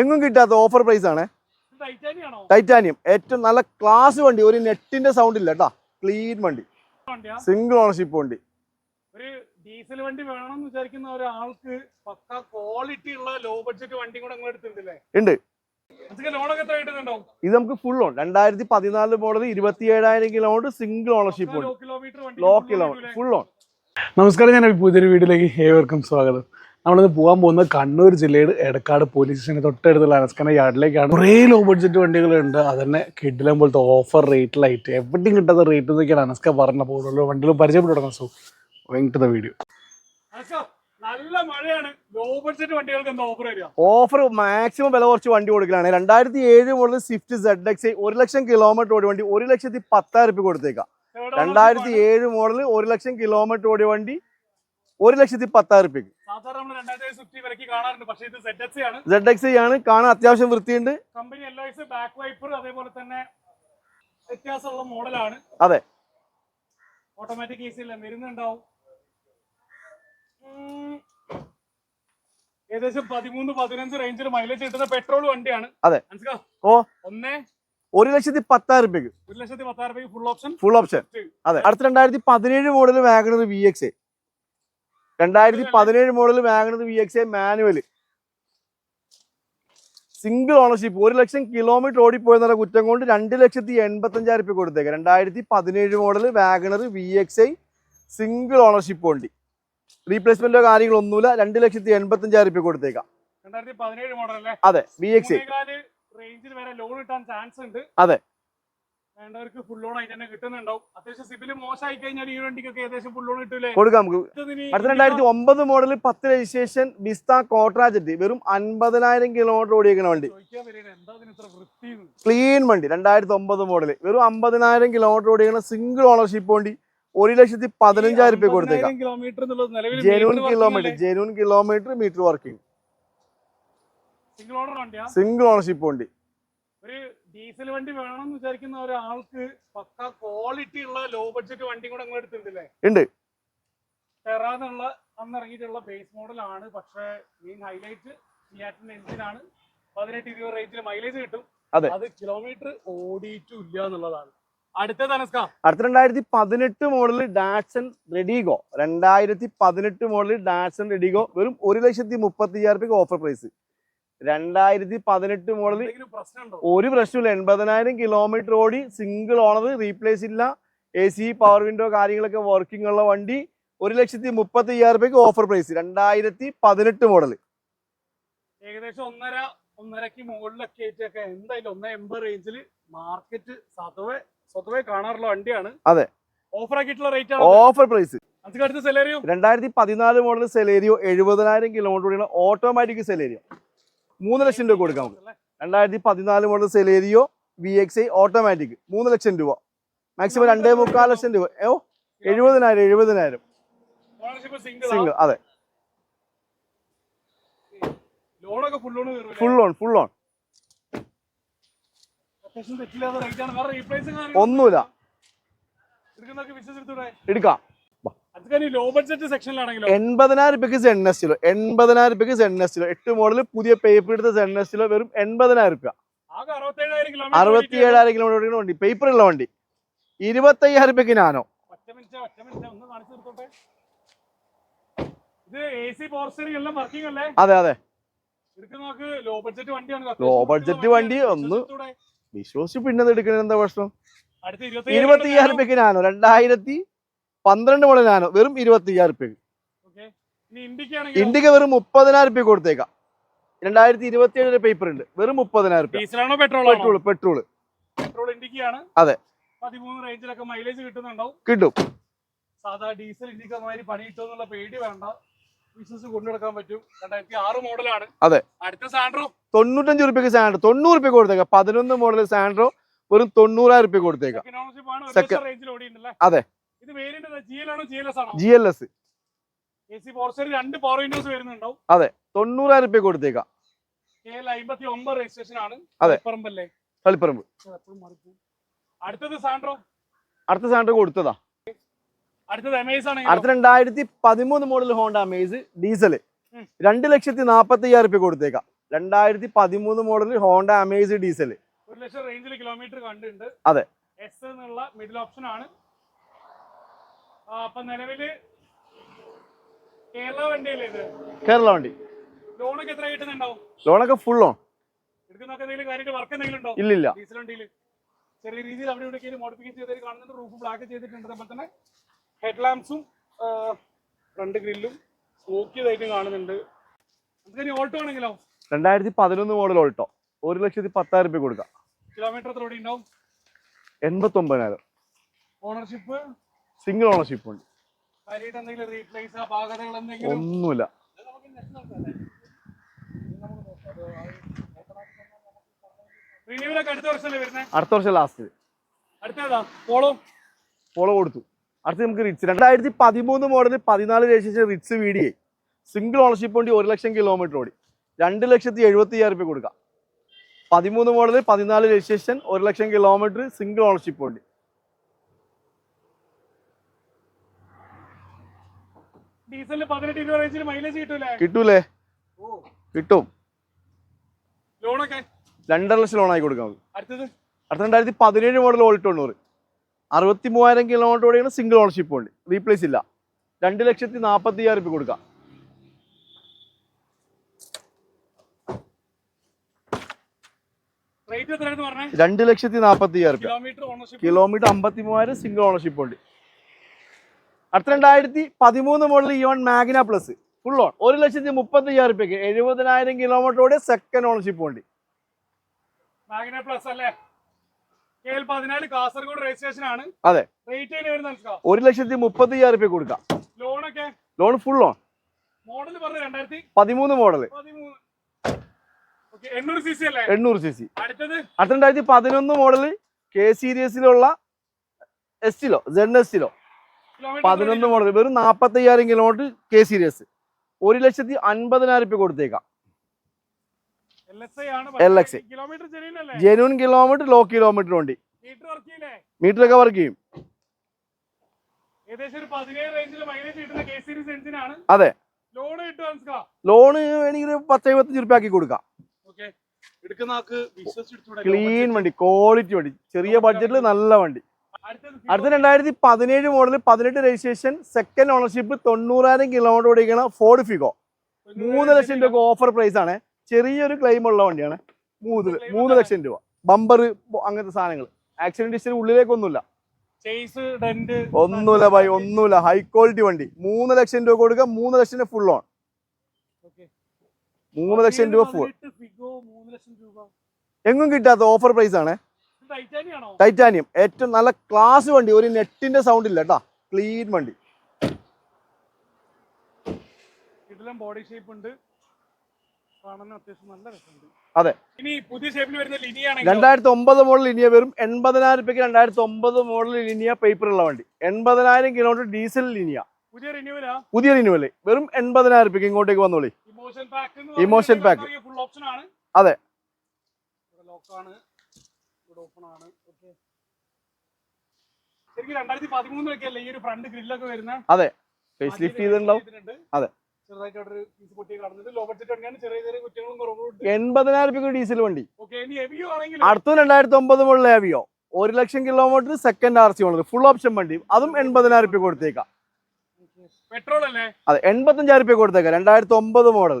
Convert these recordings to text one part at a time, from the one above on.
എങ്ങും കിട്ടാത്ത offer price ആണ്. ഇത് ടൈറ്റാനിയം ടൈറ്റാനിയം ഏറ്റവും നല്ല ക്ലാസ് വണ്ടി. ഒരു നെറ്റിന്റെ സൗണ്ട് ഇല്ല കേട്ടാ ക്ലീൻ വണ്ടി. സിംഗിൾ ഓണർഷിപ്പ് വണ്ടി. ഒരു ഡീസൽ വണ്ടി വിചാരിക്കുന്ന ഒരാൾക്ക് പക്ക ക്വാളിറ്റി ഉള്ള ലോ ബഡ്ജറ്റ് വണ്ടി കൂടെ നിങ്ങൾ എടുത്തിട്ടുണ്ടല്ലേ? ഉണ്ട് ഇത് നമുക്ക് ഫുൾ ഓൺ രണ്ടായിരത്തി പതിനാല് മോഡൽ ഇരുപത്തി ഏഴായിരം കിലോമീറ്റർ സിംഗിൾ ഓണർഷിപ്പ് ഉണ്ട് ലോ കിലോമീറ്റർ വണ്ടി ലോ കിലോമീറ്റർ ഫുൾ ഓൺ നമസ്കാരം ഞാൻ പുതിയൊരു വീട്ടിലേക്ക് ഏവർക്കും സ്വാഗതം. നമ്മളിന്ന് പോകാൻ പോകുന്നത് കണ്ണൂർ ജില്ലയിൽ എടക്കാട് പോലീസ് സ്റ്റേഷന് തൊട്ടടുത്തുള്ള അനസ്കന യാർഡിലേക്കാണ് കുറേ ലോ ബഡ്ജറ്റ് വണ്ടികളുണ്ട്. അതന്നെ കിഡിലും പോലത്തെ ഓഫർ റേറ്റ് ലൈറ്റ് എവിടെയും കിട്ടാത്ത റേറ്റ് എന്നൊക്കെയാണ് അനസ്ക പറഞ്ഞ പോലുള്ള വണ്ടികൾ പരിചയപ്പെട്ടു തുടങ്ങാം സോ വെങ്കിട്ട ദ വീഡിയോ നല്ല മഴയാണ്. ലോ ബഡ്ജറ്റ് വണ്ടികൾക്ക് എന്താ ഓഫർ വരിക? ഓഫർ മാക്സിമം വില കുറച്ച് വണ്ടി കൊടുക്കലാണ്. രണ്ടായിരത്തി ഏഴ് മുതൽ സ്വിഫ്റ്റ് സെഡ് എക്സ് ഒരു ലക്ഷം കിലോമീറ്റർ ഓടി വണ്ടി ഒരു ലക്ഷത്തി പത്തായിരം രൂപ കൊടുത്തേക്കാം. രണ്ടായിരത്തി ഏഴ് മോഡൽ ഒരു ലക്ഷം കിലോമീറ്റർ ഓടിയ വണ്ടി ഒരു ലക്ഷത്തി പത്തായിരം റുപ്യക്ക് സെഡ് എക്സ് ആണ്. കാണാൻ അത്യാവശ്യം വൃത്തിയുണ്ട്. കമ്പനി ബാക്ക് വൈപ്പർ അതേപോലെ തന്നെ വ്യത്യാസമുള്ള മോഡലാണ്. അതെ. ഓട്ടോമാറ്റിക് വരുന്നുണ്ടാവും. ഉം. ഏകദേശം പതിമൂന്ന് പതിനഞ്ച് റേഞ്ചിൽ മൈലേജ് കിട്ടുന്ന പെട്രോൾ വണ്ടിയാണ്. അതെ. ഓ. ഒന്നേ ഒരു ലക്ഷത്തി പത്തായിരം രൂപയ്ക്ക്. ഒരു ലക്ഷത്തി പത്തായിരം രൂപയ്ക്ക് ഫുൾ ഓപ്ഷൻ ഫുൾ ഓപ്ഷൻ അതെ. അടുത്ത രണ്ടായിരത്തി പതിനേഴ് മോഡൽ വാഗണർ വി എക്സ് രണ്ടായിരത്തി പതിനേഴ് മോഡൽ വാങ്ങുന്നത് V X A manual single ownership ഒരു ലക്ഷം കിലോമീറ്റർ ഓടിപ്പോയെന്നുള്ള കുറ്റം കൊണ്ട് രണ്ട് ലക്ഷത്തി എൺപത്തി അഞ്ചായിരം രൂപ കൊടുത്തേക്ക്. രണ്ടായിരത്തി പതിനേഴ് model Wagon R V X I single ownership വണ്ടി റീപ്ലേസ്മെന്റോ കാര്യങ്ങളൊന്നുമില്ല രണ്ട് ലക്ഷത്തി എൺപത്തി അഞ്ചായിരം രൂപ കൊടുത്തേക്കാം അതെ വി എക്സ് ഐ റേഞ്ചിൽ വരെ ലോൺ കിട്ടാൻ ചാൻസ് ഉണ്ട്. അതെ. വേണ്ടവർക്ക് ഫുൾ ലോൺ ആയിട്ട് തന്നെ കിട്ടുന്നുണ്ടാവും. അത്യാവശ്യം സിബിൽ മോശമായി കഴിഞ്ഞാൽ ഈ വണ്ടിക്കൊക്കെ ഏകദേശം ഫുൾ ലോൺ കിട്ടൂലേ? കൊടുക്കാം നമുക്ക്. അടുത്ത രണ്ടായിരത്തി ഒമ്പത് മോഡൽ പത്ത് രജിസ്ട്രേഷൻ ബിസ്ത കോട്രാജറ്റ് വെറും അൻപതിനായിരം കിലോമീറ്റർ ഓടിയേക്കുന്ന വണ്ടി. ക്ലീൻ വണ്ടി രണ്ടായിരത്തി ഒമ്പത് മോഡൽ വെറും അമ്പതിനായിരം കിലോമീറ്റർ ഓടിയേക്കുന്ന സിംഗിൾ ഓണർഷിപ്പ് വണ്ടി. ഒരു ലക്ഷത്തി പതിനഞ്ചായിരം രൂപ കൊടുത്തേക്കാം. Kilometre genuine kilometre genuine kilometre metre working single owner വണ്ടിയാ? സിംഗിൾ ഓണർഷിപ്പ് വണ്ടി. ഡീസൽ വണ്ടി വേണം എന്ന് വിചാരിക്കുന്ന ഒരാൾക്ക് പക്ക ക്വാളിറ്റി ഉള്ള ലോ ബഡ്ജറ്റ് വണ്ടി കൂടെ നിങ്ങൾ എടുത്തിട്ടുണ്ടല്ലേ ഉണ്ട്. ടെറ അന്ന് ഇറങ്ങിയിട്ടുള്ള ബേസ് മോഡലാണ് പക്ഷേ മെയിൻ ഹൈലൈറ്റ് ഫിയാറ്റിന്റെ എഞ്ചിനാണ് പതിനെട്ട് ഇരുപത് റേറ്റിൽ മൈലേജ് കിട്ടും. അതെ. കിലോമീറ്റർ ഓടിയിട്ടില്ല എന്നുള്ളതാണ്. അടുത്ത രണ്ടായിരത്തി പതിനെട്ട് മോഡൽ ഡാറ്റ്സൺ റെഡിഗോ രണ്ടായിരത്തി പതിനെട്ട് മോഡൽ ഡാറ്റ്സൺ റെഡിഗോ വെറും ഒരു ലക്ഷത്തി മുപ്പത്തി അയ്യായിരം രൂപയ്ക്ക് ഓഫർ പ്രൈസ് രണ്ടായിരത്തി പതിനെട്ട് മോഡൽ ഒരു പ്രശ്നമില്ല എൺപതിനായിരം കിലോമീറ്റർ ഓടി സിംഗിൾ ഓണർ റീപ്ലേസ് ഇല്ല. എ സി പവർ വിൻഡോ കാര്യങ്ങളൊക്കെ വർക്കിംഗ് ഉള്ള വണ്ടി ഒരു ലക്ഷത്തി മുപ്പത്തി അയ്യായിരം രൂപയ്ക്ക് ഓഫർ പ്രൈസ് രണ്ടായിരത്തി പതിനെട്ട് മോഡൽ ഏകദേശം ഒന്നര ഒന്നരക്ക് മുകളിലൊക്കെ ആയിട്ടൊക്കെ എന്തായാലും ഒന്നേ എൺപത് റേഞ്ചിൽ മാർക്കറ്റ് സ്വതവേ സ്വതവേ കാണാറുള്ള വണ്ടിയാണ്. അതെ. ഓഫർ ആക്കിയിട്ടുള്ള റേറ്റ് ആണ്? ഓഫർ പ്രൈസ് രണ്ടായിരത്തി പതിനാല് മോഡൽ സെലേരിയോ എഴുപതിനായിരം കിലോമീറ്റർ ഓടിയുള്ള ഓട്ടോമാറ്റിക് സെലേരിയോ മൂന്ന് ലക്ഷം രൂപ കൊടുക്കാം നമുക്ക് രണ്ടായിരത്തി പതിനാല് model Celerio V X I automatic മൂന്ന് ലക്ഷം രൂപ. മാക്സിമം രണ്ടേ മുക്കാൽ ലക്ഷം രൂപ. ഓ എഴുപതിനായിരം എഴുപതിനായിരം. സിംഗിൾ അതെ. Full loan full on full on ഒന്നുമില്ല. എടുക്കാം. എൺപതിനായിരം രൂപയ്ക്ക് സെൻസിലോ എൺപതിനായിരം രൂപയ്ക്ക് എട്ട് മോഡൽ പുതിയ പേപ്പർ എടുത്ത സെൻസിലോ വെറും എൺപതിനായിരം രൂപ. അറുപത്തി ഏഴായിരം കിലോമീറ്റർ വണ്ടി. പേപ്പർ ഉള്ള വണ്ടി. രൂപയ്ക്ക് സി എല്ലാം വർക്കിംഗ് അല്ലേ? അതെ അതെ. ലോ ബഡ്ജറ്റ് വണ്ടി ഒന്ന്? വിശ്വസിച്ച് പിന്നെ എടുക്കണ? എന്താ പ്രശ്നം? ഇരുപത്തി ഇരുപത്തി അയ്യായിരം രൂപയ്ക്ക് നാനോ. രണ്ടായിരത്തി പന്ത്രണ്ട് മോഡൽ നാനോ വെറും ഇരുപത്തി അയ്യായിരം രൂപയ്ക്ക് ഓക്കെ ഇനി ഇന്ത്യക്കാണെങ്കിൽ ഇന്ത്യയ്ക്ക് വെറും മുപ്പതിനായിരം രൂപ കൊടുത്തേക്കാം. രണ്ടായിരത്തി ഇരുപത്തി ഏഴിലെ പേപ്പർ ഉണ്ട്. വെറും മുപ്പതിനായിരം രൂപ പെട്രോൾ പെട്രോൾ പെട്രോൾ ഇന്ത്യക്കാണ്. അതെ. പതിമൂന്ന് റേഞ്ചിലൊക്കെ മൈലേജ് കിട്ടുന്നുണ്ടാവും. കിട്ടും. സാധാ ഡീസൽ ഇന്ത്യയ്ക്ക് മാതിരി പണി കിട്ടുമെന്നുള്ള പേടി വേണ്ട. ബിസിനസ് കൊണ്ടുനടക്കാൻ പറ്റും. രണ്ടായിരത്തി ആറ് മോഡലാണ്. അതെ. അടുത്ത സാൻഡ്രോ. തൊണ്ണൂറ്റഞ്ച് റുപ്യക്ക് സാൻഡ്രോ. തൊണ്ണൂറ് റുപ്യ കൊടുത്തേക്കാം. പതിനൊന്ന് മോഡൽ സാൻഡ്രോ വെറും തൊണ്ണൂറായിരം റുപ്യ കൊടുത്തേക്കാം. അതെ. ജി എൽ എസ് വരുന്നുണ്ടാവും. തൊണ്ണൂറായിരം റുപ്യ കൊടുത്തേക്കാം. അതെ. തളിപ്പറമ്പ് അടുത്തത് സാൻഡ്രോ അടുത്ത സാൻഡ്രോ കൊടുത്തതാ. അടുത്ത രണ്ടായിരത്തി പതിമൂന്ന് മോഡൽ ഹോണ്ട അമേസ് ഡീസൽ. രണ്ട് ലക്ഷത്തി നാപ്പത്തി അയ്യായിരം റുപ്യ കൊടുത്തേക്കാം. രണ്ടായിരത്തി പതിമൂന്ന് മോഡൽ ഹോണ്ട അമേസ് ഡീസൽ ഒരു ലക്ഷം റേഞ്ചിൽ കിലോമീറ്റർ കണ്ടിട്ടുണ്ട്. അതെ. എസ് എന്നുള്ള മിഡിൽ ഓപ്ഷൻ ആണ്. അപ്പൊ നിലവിൽ കേരള വണ്ടിയല്ലേ ഇത്? കേരള വണ്ടി. ലോണൊക്കെ എത്ര കിട്ടുന്നുണ്ടാവും? ലോണൊക്കെ ഫുൾ ഓൺ എടുക്കുന്നൊക്കെ എന്തെങ്കിലും കാര്യമായിട്ട് വർക്ക് എന്തെങ്കിലും ഉണ്ടോ? ഡീസൽ വണ്ടിയിൽ ചെറിയ രീതിയിൽ അവിടെ ഇവിടെ മോഡിഫിക്കേഷൻ ചെയ്തത് കാണുന്നുണ്ട് റൂഫ് ബ്ലാക്ക് ചെയ്തിട്ടുണ്ട്. അതുപോലെ തന്നെ ഹെഡ് ഫ്രണ്ട് ഗ്രില്ലും സ്മോക്ക് ചെയ്തായിട്ടും കാണുന്നുണ്ട്. ഓൾട്ടോ ആണെങ്കിലോ രണ്ടായിരത്തി പതിനൊന്ന് മോഡൽ ഓൾട്ടോ ഒരു ലക്ഷത്തി പത്തായിരം രൂപ കൊടുക്കാം. കിലോമീറ്റർ എത്ര ഓടി ഉണ്ടാവും എൺപത്തി ഒമ്പതിനായിരം ഓണർഷിപ്പ് സിംഗിൾ ഓണർഷിപ്പ് ഉണ്ട്. ഒന്നുമില്ല. അടുത്ത വർഷം ലാസ്റ്റ് പോളോ കൊടുത്തു. അടുത്ത് നമുക്ക് റിറ്റ്സ് രണ്ടായിരത്തി പതിമൂന്ന് മോഡൽ പതിനാല് registration Ritz V D single ownership വേണ്ടി ഒരു ലക്ഷം കിലോമീറ്റർ ഓടി. രണ്ട് ലക്ഷത്തി എഴുപത്തി അയ്യായിരം രൂപ കൊടുക്കാം. പതിമൂന്ന് മോഡൽ പതിനാല് രജിസ്ട്രേഷൻ ഒരു ലക്ഷം കിലോമീറ്റർ സിംഗിൾ ഓണർഷിപ്പ് വണ്ടി. ഡീസലിന് പതിനെട്ട് ഇരുപത് റേഞ്ചിൽ മൈലേജ് കിട്ടൂലേ? കിട്ടൂലേ? കിട്ടും. ലോണൊക്കെ? രണ്ടര ലക്ഷം ലോണായി കൊടുക്കാം. അടുത്തത്? അടുത്ത രണ്ടായിരത്തി പതിനേഴ് മോഡൽ ഓൾ തൊണ്ണൂറ്. അറുപത്തി മൂവായിരം കിലോമീറ്റർ ഓടിയാണ് സിംഗിൾ ഓണർഷിപ്പ് ഉണ്ട് റീപ്ലേസ് ഇല്ല. രണ്ട് ലക്ഷത്തി നാൽപ്പത്തി അയ്യായിരം രൂപ കൊടുക്കാം രണ്ട് ലക്ഷത്തി നാൽപ്പത്തി അയ്യായിരം കിലോമീറ്റർ അമ്പത്തി മൂവായിരം സിംഗിൾ ഓണർഷിപ്പ് ഉണ്ട് അടുത്ത രണ്ടായിരത്തി പതിമൂന്ന് model Eon Magna plus full on ഒരു ലക്ഷത്തി മുപ്പത്തി അയ്യായിരം രൂപയ്ക്ക് എഴുപതിനായിരം കിലോമീറ്റർ ഓടിയ സെക്കൻഡ് ഓണർഷിപ്പ് ഉണ്ട് മാഗ്ന പ്ലസ് അല്ലേ? കെ എൽ കാസർഗോഡ് രജിസ്ട്രേഷൻ ആണ്. അതെ. റേറ്റ് ഒരു ലക്ഷത്തി മുപ്പത്തി അയ്യായിരം രൂപ കൊടുക്കാം ലോണൊക്കെ ലോൺ ഫുൾ ഓൺ മോഡൽ പറഞ്ഞ രണ്ടായിരത്തി പതിമൂന്ന് മോഡൽ എണ്ണൂറ് സി സി അടുത്ത രണ്ടായിരത്തി പതിനൊന്ന് മോഡൽ കെ സീരീസിലുള്ള എസ്റ്റിലോ എസ് എസ്റ്റിലോ പതിനൊന്ന് മോഡൽ വെറും നാൽപ്പത്തി അയ്യായിരം കിലോമീറ്റർ കെ സീരീസ് ഒരു ലക്ഷത്തി അൻപതിനായിരം രൂപ കൊടുത്തേക്കാം. L X genuine kilometre low kilometre വണ്ടി. മീറ്റർ ഒക്കെ വർക്ക് ചെയ്യും. അതെ. ലോണ് വേണമെങ്കിൽ പത്ത് എഴുപത്തഞ്ച് രൂപ ആക്കി കൊടുക്കാം. ക്ലീൻ വണ്ടി ക്വാളിറ്റി വണ്ടി. ചെറിയ ബഡ്ജറ്റിൽ നല്ല വണ്ടി. അടുത്ത രണ്ടായിരത്തി പതിനേഴ് മോഡൽ പതിനെട്ട് രജിസ്ട്രേഷൻ സെക്കൻഡ് ഓണർഷിപ്പ് തൊണ്ണൂറായിരം കിലോമീറ്റർ ഓടിക്കണ ഫോർഡ് ഫിഗോ മൂന്ന് ലക്ഷം രൂപ ഓഫർ പ്രൈസ് ആണ്. ചെറിയൊരു ക്ലെയിം ഉള്ള വണ്ടിയാണ്. മൂന്ന് മൂന്ന് ലക്ഷം രൂപ. ബമ്പർ അങ്ങനത്തെ സാധനങ്ങൾ. ആക്സിഡന്റ് ഹിസ്റ്ററി ഉള്ളിലേക്കൊന്നുമില്ല. ഒന്നുമില്ല ബൈ ഒന്നുമില്ല. ഹൈ ക്വാളിറ്റി വണ്ടി. മൂന്ന് ലക്ഷം രൂപ കൊടുക്കുക മൂന്ന് ലക്ഷം രൂപ ഫുൾ ഓൺ മൂന്ന് ലക്ഷം രൂപ. ഫുൾ എങ്ങും കിട്ടാത്ത ഓഫർ പ്രൈസ് ആണ്. ടൈറ്റാനിയം ഏറ്റവും നല്ല ക്ലാസ് വണ്ടി. ഒരു നെറ്റിന്റെ സൗണ്ട് ഇല്ല കേട്ടാ ക്ലീൻ വണ്ടി. ബോഡി ഷേപ്പ് ഉണ്ട്. അതെ. രണ്ടായിരത്തി ഒമ്പത് മോഡൽ ഇനിയ വെറും എൺപതിനായിരം രൂപയ്ക്ക് രണ്ടായിരത്തി ഒമ്പത് മോഡൽ ഇനിയ പേപ്പർ ഉള്ള വണ്ടി. എൺപതിനായിരം കിലോമീറ്റർ ഡീസൽ ഇനിയ പുതിയ റിന്യൂവൽ വെറും എൺപതിനായിരം രൂപയ്ക്ക് ഇങ്ങോട്ടേക്ക് വന്നോളി. ഇമോഷൻ പാക്ക് അതെ. ലോക്ക് ആണ് ഓക്കെ. ശരിക്കും രണ്ടായിരത്തി പതിമൂന്നിലൊക്കെ അല്ലേ ഈ ഒരു ഫ്രണ്ട് ഗ്രില്ലൊക്കെ വരുന്ന? ഫേസ് ലിഫ്റ്റ് ചെയ്തിട്ടുണ്ടാവും. അതെ. എൺപതിനായിരം ഡീസൽ വണ്ടി. അടുത്ത രണ്ടായിരത്തി ഒമ്പത് മോഡൽ ആവിയോ ഒരു lakh kilometre second R C ഉള്ളത് ഫുൾ ഓപ്ഷൻ വണ്ടി. അതും എൺപതിനായിരം രൂപ കൊടുത്തേക്കാം. പെട്രോൾ അല്ലേ? അതെ എൺപത്തഞ്ചായിരം രൂപ കൊടുത്തേക്കാം. രണ്ടായിരത്തി ഒമ്പത് മോഡൽ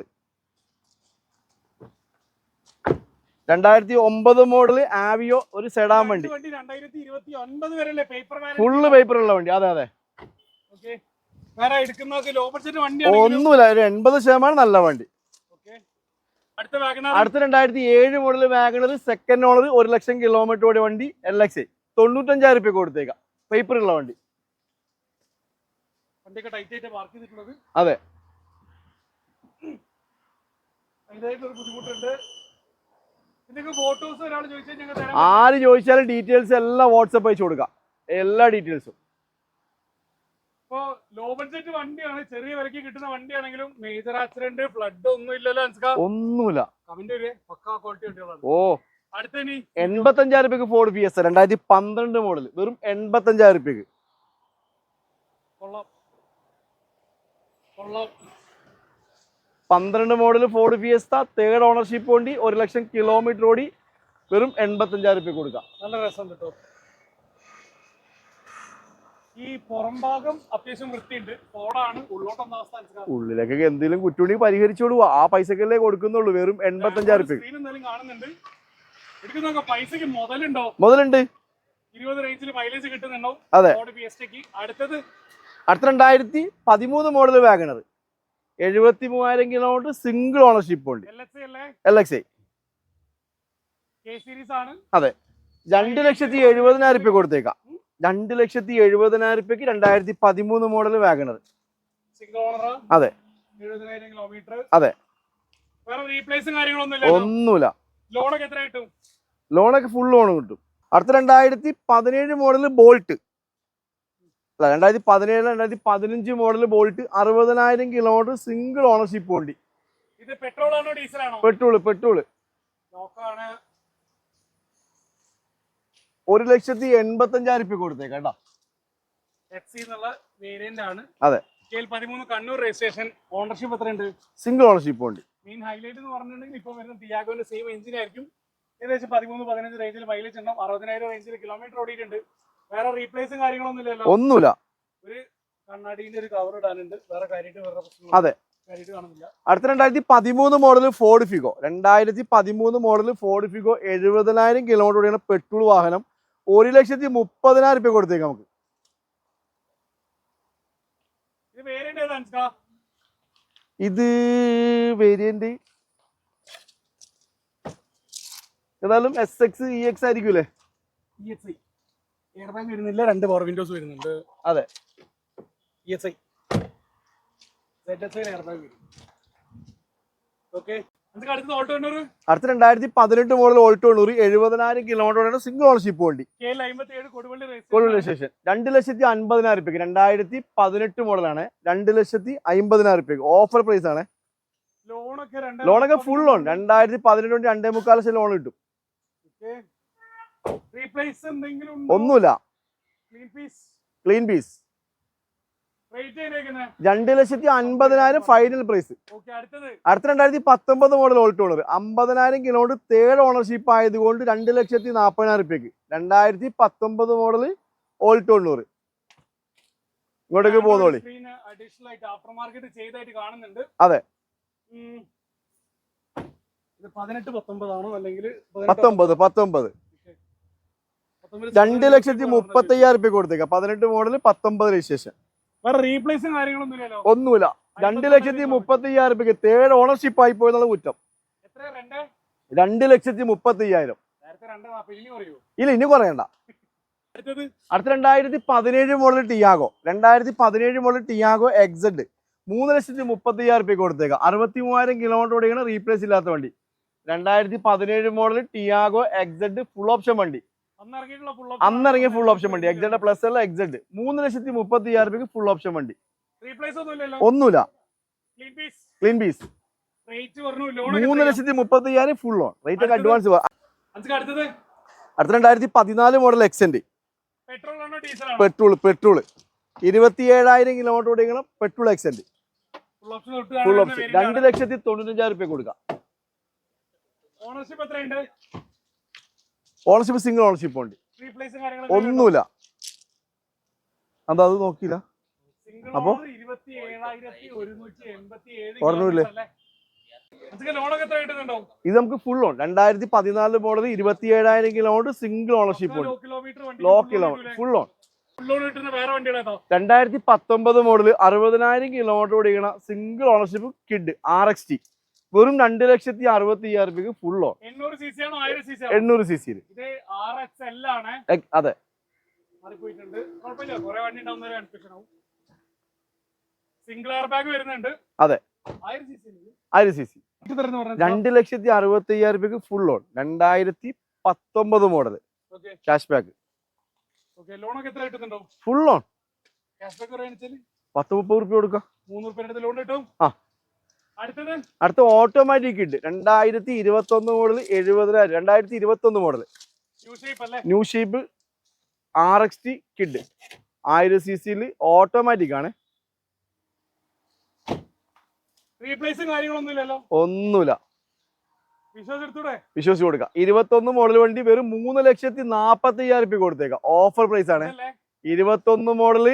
രണ്ടായിരത്തി ഒമ്പത് മോഡൽ ആവിയോ ഒരു സെഡാൻ വണ്ടി. ഫുള്ള് പേപ്പർ ഉള്ള വണ്ടി. അതെ അതെ. ഒന്നുമില്ല ഒരു എൺപത് ശതമാനം നല്ല വണ്ടി. അടുത്ത രണ്ടായിരത്തി ഏഴ് മോഡൽ വാഗണർ സെക്കൻഡ് ഓണർ ഒരു ലക്ഷം കിലോമീറ്റർ ഓടിയ വണ്ടി എൽ എക്സ് തൊണ്ണൂറ്റഞ്ചായിരം റുപ്യ കൊടുത്തേക്കാം. പേപ്പർ ഉള്ള വണ്ടി. അതെ. ബുദ്ധിമുട്ടുണ്ട്. ആര് ചോദിച്ചാലും ഡീറ്റെയിൽസ് എല്ലാം വാട്സപ്പ് അയച്ചു കൊടുക്കാം. എല്ലാ ഡീറ്റെയിൽസും ഇപ്പോ ലോ ബഡ്ജറ്റ് വണ്ടിയാണ് ചെറിയ വിലക്ക് കിട്ടുന്ന വണ്ടിയാണെങ്കിലും മേജർ ആക്സിഡന്റ് ഫ്ലഡ് ഒന്നും ഇല്ലല്ലോ ഒന്നുമില്ല. കമന്റ് ഒരു പക്കാ ക്വാളിറ്റി വണ്ടികളാണ് ഓ. എൺപത്തഞ്ചായിരം രൂപയ്ക്ക് ഫോർഡ് പി എസ് രണ്ടായിരത്തി പന്ത്രണ്ട് മോഡൽ വെറും എൺപത്തഞ്ചായിരം രൂപയ്ക്ക് കൊള്ളാം. കൊള്ളാം. പന്ത്രണ്ട് model Ford Fiesta third ownership വണ്ടി ഒരു ലക്ഷം കിലോമീറ്റർ ഓടി വെറും എൺപത്തഞ്ചായിരം രൂപ കൊടുക്കാം. നല്ല രസം കിട്ടും. ഈ പുറം ഭാഗം അത്യാവശ്യം വൃത്തിയുണ്ട്. ഫോർഡാണ് ഉള്ളോട്ടൊന്ന അവസ്ഥ ഉള്ളിലേക്കൊക്കെ എന്തെങ്കിലും കുറ്റുണ്ടി പരിഹരിച്ചോളൂ ആ പൈസക്കല്ലേ കൊടുക്കുന്നുള്ളൂ. വെറും എൺപത്തഞ്ചായിരം രൂപ കാണുന്നുണ്ട്. എടുക്കുന്ന പൈസക്ക് മുതലുണ്ടോ? മുതലുണ്ട്. ഇരുപത് റേഞ്ചിൽ മൈലേജ് കിട്ടുന്നുണ്ടോ? അതെ. അടുത്തത് അടുത്ത രണ്ടായിരത്തി പതിമൂന്ന് മോഡൽ വാഗണർ എഴുപത്തി മൂവായിരം കിലോമീറ്റർ സിംഗിൾ ഓണർഷിപ്പ് ഉണ്ട്. എൽ എക്സ് ഐ ആണ്. രണ്ട് ലക്ഷത്തി എഴുപതിനായിരം രൂപ കൊടുത്തേക്കാം. രണ്ട് ലക്ഷത്തി എഴുപതിനായിരം രൂപയ്ക്ക് രണ്ടായിരത്തി പതിമൂന്ന് മോഡൽ വാഗണർ അതെ. അതെ. ഒന്നുമില്ല. ലോണൊക്കെ ഫുൾ ലോൺ കിട്ടും? അടുത്ത രണ്ടായിരത്തി പതിനേഴ് മോഡൽ ബോൾട്ട് രണ്ടായിരത്തി പതിനേഴ് രണ്ടായിരത്തി പതിനഞ്ച് മോഡൽ ബോൾട്ട് അറുപതിനായിരം കിലോമീറ്റർ സിംഗിൾ ഓണർഷിപ്പ് വണ്ടി. ഇത് പെട്രോൾ ആണോ ഡീസൽ ആണോ? Petrol petrol. ഒരു ലക്ഷത്തി കൊടുത്തേക്കാം കേട്ടോ. സി എന്നുള്ള വേരിയന്റ് ആണ്. അതെ. കെ എൽ പതിമൂന്ന് കണ്ണൂർ രജിസ്ട്രേഷൻ ഓണർഷിപ്പ് എത്രയുണ്ട്? സിംഗിൾ ഓണർഷിപ്പ് വണ്ടി. മെയിൻ ഹൈലൈറ്റ് എന്ന് പറഞ്ഞിട്ടുണ്ടെങ്കിൽ ഇപ്പൊ വരുന്ന ടിയാഗോന്റെ സെയിം എഞ്ചിൻ ആയിരിക്കും. ഏകദേശം പതിമൂന്ന് പതിനഞ്ച് റേഞ്ചിൽ മൈലേജ് ഉണ്ടാവും അറുപതിനായിരം റേഞ്ചിൽ കിലോമീറ്റർ ഓടിയിട്ടുണ്ട്. വേറെ റീപ്ലേസും കാര്യങ്ങളൊന്നും ഇല്ലല്ലോ ഒന്നുമില്ല. കണ്ണാടിന്റെ ഒരു കവർ ഇടാനുണ്ട്. വേറെ കാര്യമായിട്ട് വേറെ പ്രശ്നം അതെ. അടുത്ത രണ്ടായിരത്തി പതിമൂന്ന് മോഡൽ ഫോർഡ് ഫിഗോ രണ്ടായിരത്തി പതിമൂന്ന് മോഡൽ ഫോർഡ് ഫിഗോ എഴുപതിനായിരം കിലോമീറ്റർ ഓടിയാണ് പെട്രോൾ വാഹനം. ഒരു ലക്ഷത്തി മുപ്പതിനായിരം രൂപ കൊടുത്തേക്ക് നമുക്ക്. ഇത് വേരിയന്റ് ഏതായാലും എസ് എക്സ് ഇ എക്സ് ആയിരിക്കൂലേ ഐ എയർ ബാഗ് വരുന്നില്ല രണ്ട് പവർ വിൻഡോസ് വരുന്നുണ്ട്. അതെ. E S I air bag വരും. ഓക്കെ അടുത്ത രണ്ടായിരത്തി പതിനെട്ട് മോഡൽ ഓൾട്ടോ തൊണ്ണൂറ് എഴുപതിനായിരം കിലോമീറ്റർ സിംഗിൾ ഓണർഷിപ്പ് വണ്ടി. കൊടുവള്ളി സ്റ്റേഷൻ രണ്ട് ലക്ഷത്തി അൻപതിനായിരം റുപ്യക്ക് രണ്ടായിരത്തി പതിനെട്ട് മോഡലാണ് രണ്ട് ലക്ഷത്തി അമ്പതിനായിരം റുപ്യക്ക് ഓഫർ പ്രൈസ് ആണ്. ലോണൊക്കെ ലോണൊക്കെ ഫുൾ ലോൺ രണ്ടായിരത്തി പതിനെട്ട് കൊണ്ട് രണ്ടേ മുക്കാൽ ലക്ഷം ലോൺ കിട്ടും. റീപ്ലേസ് എന്തെങ്കിലും ഒന്നുമില്ല. ക്ലീൻ പീസ് ക്ലീൻ രണ്ട് ലക്ഷത്തി അൻപതിനായിരം ഫൈനൽ പ്രൈസ് അടുത്ത രണ്ടായിരത്തി പത്തൊമ്പത് മോഡൽ ഓൾട്ടോ ഓണർ അമ്പതിനായിരം കിലോമീറ്റർ തേർഡ് ഓണർഷിപ്പ് ആയതുകൊണ്ട് രണ്ട് ലക്ഷത്തി നാൽപ്പതിനായിരം റുപ്യക്ക് രണ്ടായിരത്തി പത്തൊമ്പത് മോഡൽ ഓൾട്ടോ തൊണ്ണൂറ് ഇങ്ങോട്ടേക്ക് പോകുന്നോളി. അതെ. പതിനെട്ട് പത്തൊമ്പതാണോ? അല്ലെങ്കിൽ പത്തൊമ്പത് പത്തൊമ്പത്. രണ്ട് ലക്ഷത്തി മുപ്പത്തി അയ്യായിരം റുപ്യ കൊടുത്തേക്കാം. പതിനെട്ട് മോഡൽ പത്തൊമ്പത് രജിസ്ട്രേഷൻ റീപ്ലേസും കാര്യങ്ങളൊന്നുമില്ലല്ലോ ഒന്നുമില്ല. രണ്ട് ലക്ഷത്തി മുപ്പത്തി അയ്യായിരം റുപ്യക്ക് തേർഡ് ഓണർഷിപ്പ് ആയി പോയതാണ് കുറ്റം. രണ്ട്? ലക്ഷത്തി മുപ്പത്തി അയ്യായിരം ഇല്ല ഇനി കുറയണ്ട. അടുത്ത രണ്ടായിരത്തി പതിനേഴ് മോഡൽ ടിയാഗോ. രണ്ടായിരത്തി പതിനേഴ് മോഡൽ ടിയാഗോ എക്സഡ് മൂന്ന് ലക്ഷത്തി മുപ്പത്തി അയ്യായിരം റുപ്യ കൊടുത്തേക്കാം. അറുപത്തി മൂവായിരം കിലോമീറ്റർ ഓടിയാണ് റീപ്ലേസ് ഇല്ലാത്ത വണ്ടി. രണ്ടായിരത്തി പതിനേഴ് model Tiago XZ full option വണ്ടി. അന്ന് ഇറങ്ങിയ ഫുൾ ഓപ്ഷൻ വണ്ടി. എക്സഡ് പ്ലസ് അല്ല എക്സഡ് മൂന്ന് ലക്ഷത്തി മുപ്പത്തി അയ്യായിരം രൂപയ്ക്ക് ഫുൾ ഓപ്ഷൻ വണ്ടി. ഒന്നുമില്ല. ക്ലീൻ പീസ് മൂന്ന് ലക്ഷത്തി മുപ്പത്തി അയ്യായിരം ഫുൾ ഓൺ റേറ്റ് ഒക്കെ അഡ്വാൻസ് അടുത്ത രണ്ടായിരത്തി പതിനാല് മോഡൽ എക്സെന്റ് പെട്രോൾ പെട്രോൾ ഇരുപത്തി ഏഴായിരം കിലോമീറ്റർ ഓടിക്കണം petrol Xcent full option full option രണ്ട് ലക്ഷത്തി തൊണ്ണൂറ്റഞ്ചായിരം രൂപ കൊടുക്കാം. ഓണർഷിപ്പ് എത്രയുണ്ട്? ഓണർഷിപ്പ് സിംഗിൾ ഓണർഷിപ്പ് ഉണ്ട്. ഒന്നുമില്ല. എന്താ അത് നോക്കിയില്ല. അപ്പൊ? കിട്ടുന്നുണ്ടോ? ഇത് നമുക്ക് ഫുൾ ഓൺ രണ്ടായിരത്തി പതിനാല് മോഡൽ ഇരുപത്തി ഏഴായിരം കിലോമീറ്റർ സിംഗിൾ ഓണർഷിപ്പ് ഉണ്ട് ലോ കിലോമീറ്റർ ഫുൾ ഓൺ രണ്ടായിരത്തി പത്തൊമ്പത് മോഡൽ അറുപതിനായിരം kilometre ഓടിക്കണ single ownership Kwid R X T വെറും രണ്ട് ലക്ഷത്തി അറുപത്തി അയ്യായിരം രൂപയ്ക്ക് ഫുള്ളോ എണ്ണൂറ് സി സി സിയിൽ അതെ. അതെ. ആയിരം സി സി രണ്ട് ലക്ഷത്തി അറുപത്തി അയ്യായിരം രൂപയ്ക്ക് ഫുൾ ലോൺ രണ്ടായിരത്തി പത്തൊമ്പത് മോഡൽ ക്യാഷ് ബാക്ക് ഫുൾ പറയുകയാണെന്ന് പത്ത് മുപ്പത് റുപ്യ കൊടുക്കാം. മൂന്ന് റുപ്യ ലോൺ കിട്ടും? ആ. അടുത്ത ഓട്ടോമാറ്റിക് ഉണ്ട്. രണ്ടായിരത്തി ഇരുപത്തി ഒന്ന് മോഡൽ എഴുപതിനായിരം. രണ്ടായിരത്തി ഇരുപത്തി ഒന്ന് model new shape R X T Kwid ആയിരം സി സിയിൽ ഓട്ടോമാറ്റിക് ആണ്. ഒന്നുമില്ല. വിശ്വസിച്ച് കൊടുക്കാം. ഇരുപത്തൊന്ന് മോഡൽ വണ്ടി വെറും മൂന്ന് ലക്ഷത്തി നാപ്പത്തി അയ്യായിരം രൂപ കൊടുത്തേക്കാം. ഓഫർ പ്രൈസ് ആണ്. ഇരുപത്തി ഇരുപത്തൊന്ന് model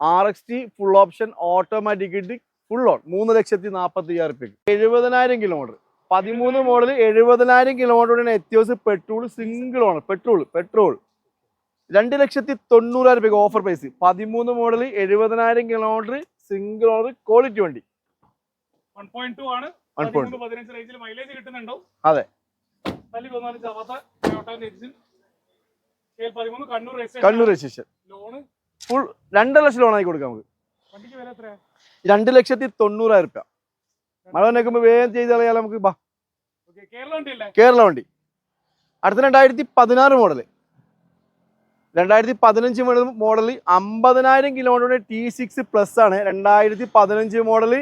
R X T full option automatic ഇട്ട് ഫുൾ ഓൺ മൂന്ന് ലക്ഷത്തി നാൽപ്പത്തി അയ്യായിരം രൂപയ്ക്ക് എഴുപതിനായിരം കിലോമീറ്റർ പതിമൂന്ന് മോഡൽ എഴുപതിനായിരം kilometre Etios petrol single owner petrol petrol രണ്ട് ലക്ഷത്തി തൊണ്ണൂറായിരം രൂപയ്ക്ക് ഓഫർ പ്രൈസ് പതിമൂന്ന് മോഡൽ എഴുപതിനായിരം കിലോമീറ്റർ സിംഗിൾ ഓണർ ക്വാളിറ്റി വണ്ടി. അതെ. കണ്ണൂർ രജിസ്ട്രേഷൻ ഫുൾ രണ്ടര ലക്ഷം ലോൺ ആയി കൊടുക്കാം നമുക്ക്. രണ്ട് ലക്ഷത്തി തൊണ്ണൂറായിരം രൂപ മഴ വന്നേക്കുമ്പോൾ വേഗം ചെയ്ത് കളയാലോ നമുക്ക്. ബാ. ഓക്കെ കേരള വണ്ടി അല്ലേ? കേരള വണ്ടി. അടുത്ത രണ്ടായിരത്തി പതിനാറ് മോഡൽ രണ്ടായിരത്തി പതിനഞ്ച് മോഡൽ മോഡൽ അമ്പതിനായിരം കിലോമീറ്റർ ടി സിക്സ് പ്ലസ് ആണ്. രണ്ടായിരത്തി പതിനഞ്ച് model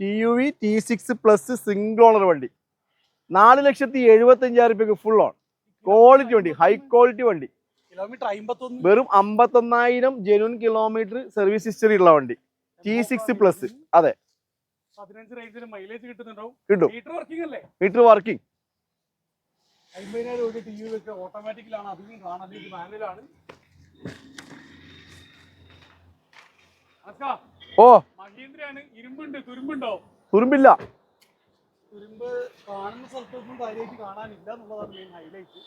T U V T six plus single owner വണ്ടി. നാല് ലക്ഷത്തി എഴുപത്തി അഞ്ചായിരം രൂപയ്ക്ക് ഫുൾ ഓൺ ക്വാളിറ്റി വണ്ടി ഹൈ ക്വാളിറ്റി വണ്ടി. വെറും അമ്പത്തൊന്നായിരം ജെനുവൻ കിലോമീറ്റർ സർവീസ് ഹിസ്റ്ററി ഉള്ള വണ്ടി. ടി സിക്സ് പ്ലസ് അതെ. കിട്ടും. മീറ്റർ വർക്കിംഗ് ഓ. മഹീന്ദ്രയാണ്. ഇരുമ്പുണ്ട്. തുരുമ്പുണ്ടോ? തുരുമ്പില്ല. തുരുമ്പ് കാണുന്ന സ്ഥലത്തൊന്നും കാര്യമായിട്ട് കാണാനില്ല എന്നുള്ളതാണ് മെയിൻ ഹൈലൈറ്റ്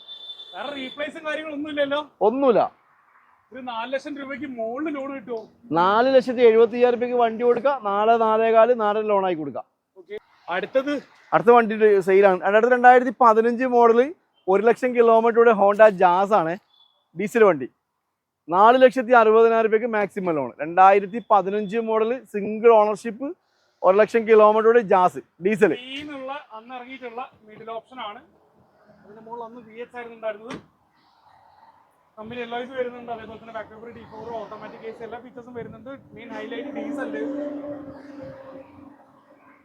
വേറെ റീപ്ലേസും കാര്യങ്ങളൊന്നും ഇല്ലല്ലോ? ഒന്നുമില്ല. നാല് ലക്ഷത്തി എഴുപത്തി അയ്യായിരം രൂപയ്ക്ക് വണ്ടി കൊടുക്കുക നാല് നാലേകാൽ നാലര ലോണായി കൊടുക്കുക അടുത്തത്? അടുത്ത വണ്ടി സെയിലാണ് അടുത്ത രണ്ടായിരത്തി പതിനഞ്ച് മോഡൽ ഒരു ലക്ഷം കിലോമീറ്ററുടെ ഹോണ്ട ജാസ് ആണ് ഡീസൽ വണ്ടി. നാല് ലക്ഷത്തി അറുപതിനായിരം രൂപയ്ക്ക് മാക്സിമം ലോൺ രണ്ടായിരത്തി പതിനഞ്ച് മോഡൽ സിംഗിൾ ഓണർഷിപ്പ് ഒരു ലക്ഷം കിലോമീറ്ററുടെ ജാസ് ഡീസൽ അന്ന് ഇറങ്ങിയിട്ടുള്ള മിഡിൽ ഓപ്ഷൻ ആണ്. അതിന്റെ മുകളിൽ അന്ന് വി എച്ച് ആയിരുന്നു ഉണ്ടായിരുന്നത് എല്ലാ ഇതും വരുന്നുണ്ട്. അതേപോലെ തന്നെ backup D four automatic case എല്ലാ ഫീച്ചേഴ്സും വരുന്നുണ്ട്. Main highlight diesel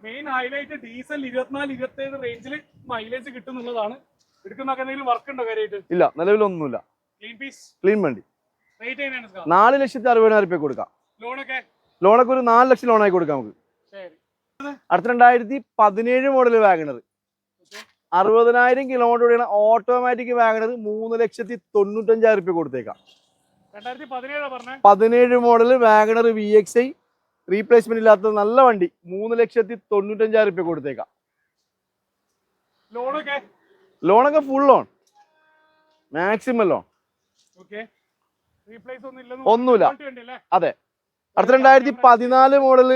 main highlight diesel ഇരുപത്തിനാല് ഇരുപത്തി ഏഴ് റേഞ്ചിൽ മൈലേജ് കിട്ടുന്നുള്ളതാണ്. എടുക്കുന്നൊക്കെ എന്തെങ്കിലും വർക്ക് ഉണ്ടോ കാര്യമായിട്ട് ഇല്ല നിലവിലൊന്നുമില്ല. ക്ലീൻ പീസ് ക്ലീൻ വണ്ടി. റേറ്റ് എങ്ങനെയാണ് നാല് ലക്ഷത്തി അറുപതിനായിരം രൂപ കൊടുക്കാം. ലോണൊക്കെ ലോണൊക്കെ ഒരു നാല് ലക്ഷം ലോണായി കൊടുക്കാം നമുക്ക്. അടുത്ത രണ്ടായിരത്തി പതിനേഴ് മോഡൽ വാഗണർ. അറുപതിനായിരം കിലോമീറ്റർ ഓട്ടോമാറ്റിക് വാഗണർ മൂന്ന് ലക്ഷത്തി തൊണ്ണൂറ്റഞ്ചായിരം രൂപ കൊടുത്തേക്കാം. പതിനേഴാ model WagonR V X I. Replacement ഇല്ലാത്ത നല്ല വണ്ടി. മൂന്ന് ലക്ഷത്തി തൊണ്ണൂറ്റഞ്ചായിരം രൂപ കൊടുത്തേക്കാം. ലോണൊക്കെ ഫുൾ ലോൺ മാക്സിമം ലോൺ ഒന്നുമില്ല. അതെ. അടുത്ത രണ്ടായിരത്തി പതിനാല് model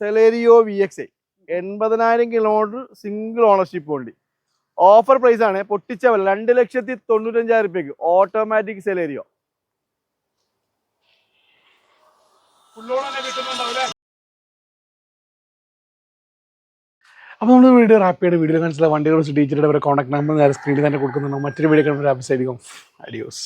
Celerio V X I. എൺപതിനായിരം കിലോമീറ്റർ സിംഗിൾ ഓണർഷിപ്പ് വണ്ടി. ഓഫർ പ്രൈസ് ആണ്. പൊട്ടിച്ച വില രണ്ട് ലക്ഷത്തി തൊണ്ണൂറ്റഞ്ചായിരം രൂപയ്ക്ക് ഓട്ടോമാറ്റിക് സെലേരിയോ? അപ്പോൾ നമ്മൾ വീഡിയോ റാപ്പിയുടെ വീഡിയോ കാണിച്ചില്ല വണ്ടികളെ ഡീറ്റെയിൽ അവരെ കോൺടാക്ട് നമ്പർ സ്ക്രീനിൽ തന്നെ കൊടുക്കുന്നുണ്ടോ. മറ്റൊരു വീഡിയോ കാണുമ്പോൾ അഭിസൈഡിക്കും അഡിയോസ്